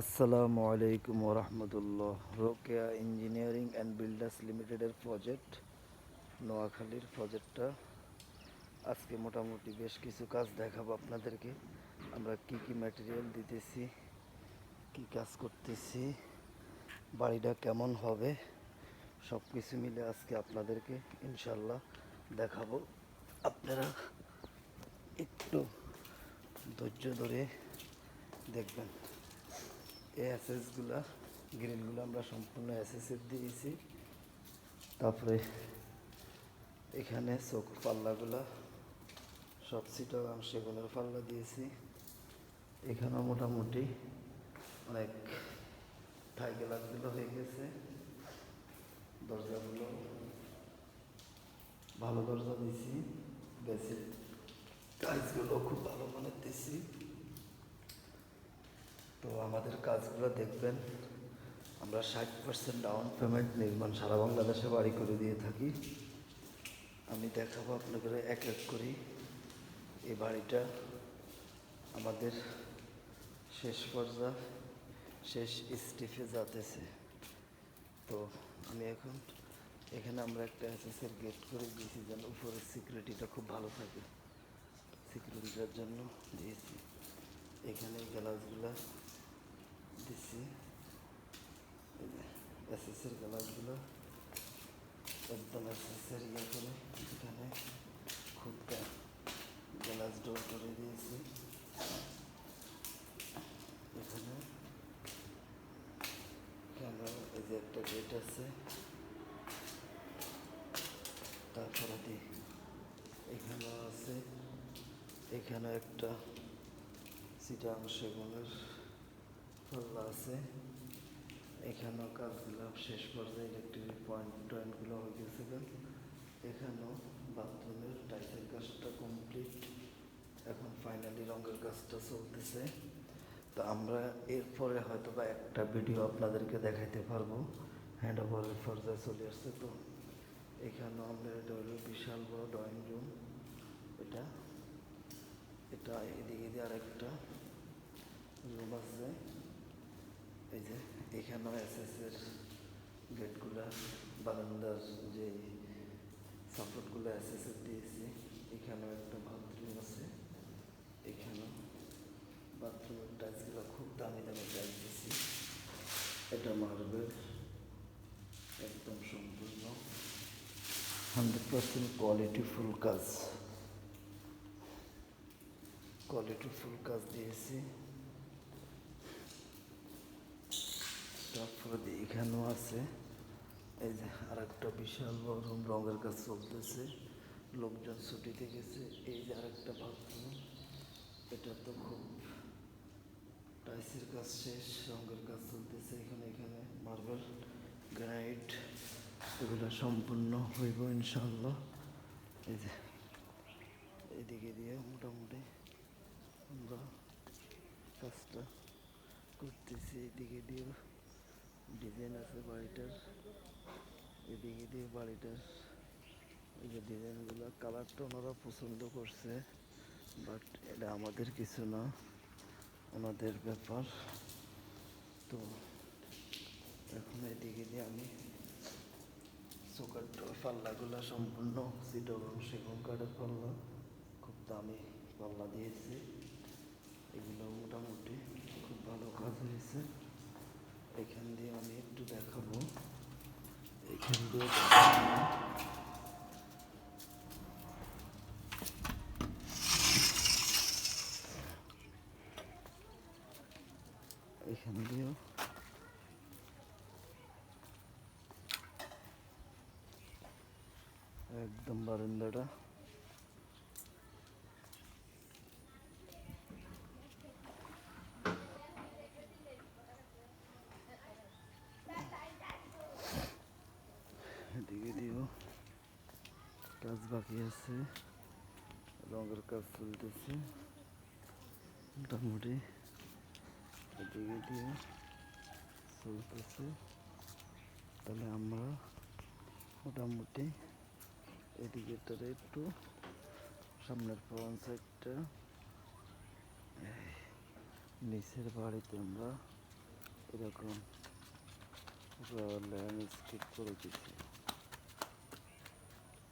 আসসালামু আলাইকুম রহমতুল্লাহ Rokeya engineering and builders লিমিটেডের প্রজেক্ট, নোয়াখালীর প্রজেক্টটা। আজকে মোটামুটি বেশ কিছু কাজ দেখাবো আপনাদেরকে। আমরা কি কি ম্যাটেরিয়াল দিতেছি, কি কাজ করতেছি, বাড়িটা কেমন হবে সব কিছু মিলে আজকে আপনাদেরকে ইনশাল্লাহ দেখাবো। আপনারা একটু ধৈর্য ধরে দেখবেন। এই অ্যাসেসগুলা গ্রিলগুলো আমরা সম্পূর্ণ অ্যাসেসের দিয়েছি। তারপরে এখানে চোখ পাল্লাগুলা সব সিটাও আমি সেগুলোর পাল্লা দিয়েছি। এখানেও মোটামুটি অনেক ঠাই গ্লাসগুলো হয়ে গেছে। দরজাগুলো ভালো দরজা দিয়েছি। বেশি কাজগুলো খুব ভালো মানের দিয়েছি তো আমাদের কাজগুলো দেখবেন। আমরা ষাট পার্সেন্ট ডাউন পেমেন্ট নির্মাণ সারা বাংলাদেশে বাড়ি করে দিয়ে থাকি। আমি দেখাবো আপনাদের এক এক করি। এই বাড়িটা আমাদের শেষ পর্যায়ে শেষ স্টিফে যাতেছে। তো আমি এখন এখানে আমরা একটা এসএসের গেট করে দিয়েছি যেন উপরের সিকিউরিটিটা খুব ভালো থাকে। সিকিউরিটিটার জন্য দিয়েছি। এখানে গ্লাসগুলা দিচ্ছি এসএসের গ্লাসগুলো একদম এসএসের ইয়ে করে এখানে খুব গ্লাস ডোর করে দিয়েছি এখানে কেন এই যে একটা গেট আছে তারপরে দি এখানেও আছে এখানে একটা সিটাং সেগুনের পাল্লা আছে। এখানেও কাজগুলো শেষ পর্যায়ে ইলেকট্রিক পয়েন্ট টয়েন্টগুলো হয়ে গেছিল এখানেও বাথরুমের টাইসের কাজটা কমপ্লিট এখন ফাইনালি রঙের কাজটা চলতেছে। তো আমরা এরপরে হয়তো বা একটা ভিডিও আপনাদেরকে দেখাইতে পারব। হ্যান্ড ওভারের পর্যায়ে চলে আসছে তো। এখানেও আমরা এটা হলো বিশাল বড় ড্রয়িং রুম এটা এটা এদিকে দিয়ে আরেকটা রুম আছে। এই যে এখানেও এসএসের গেটগুলা বারান্দার যে সাপোর্টগুলো এসএসের দিয়েছি, এখানেও একটা বাথরুম আছে। এখানেও বাথরুমের টাইলসগুলো খুব দামি দামি টাইলস দিয়েছি। এটা মার্বেল একদম সম্পূর্ণ। হান্ড্রেড পার্সেন্ট কোয়ালিটি ফুল কাজ। কোয়ালিটি ফুল কাজ দিয়েছি। তারপরে এখানেও আছে। এই যে আর একটা বিশাল বড় রঙের কাজ চলতেছে। লোকজন ছুটিতে গেছে। এই যে আরেকটা বাথরুম। এটা তো খুব টাইসের কাজ শেষ, রঙের কাজ চলতেছে এখানে এখানে। মার্বেল, গ্রানাইট, এগুলো সম্পূর্ণ হইব ইনশাল্লাহ এই যে এদিকে দিয়ে মোটামুটি আমরা কাজটা করতেছি, এদিকে দিয়ে ডিজাইন আছে বাড়িটার এদিকে দিয়ে বাড়িটার। এই যে ডিজাইনগুলো, কালারটা ওনারা পছন্দ করছে, বাট এটা আমাদের কিছু না, ওনাদের ব্যাপার। তো এখন এদিকে দিয়ে আমি চোখার পাল্লাগুলো সম্পূর্ণ সিটগং সেগুন কাঠের পাল্লা, খুব দামি পাল্লা দিয়েছি। এগুলো মোটামুটি খুব ভালো কাজ হয়েছে। এখান দিয়ে আমি একটু দেখাবো। এখান দিয়ে এখান দিয়েও। একদম বারান্দাটা এদিকে দিয়েও কাজ বাকি আছে রঙের কাজ চলতেছে মোটামুটি এদিকে দিয়ে চলতেছে তাহলে আমরা মোটামুটি এদিকেটারে একটু সামনের সাইডটা নিচের বাড়িতে আমরা এরকম ল্যান্ডস্কেপ করে দিচ্ছে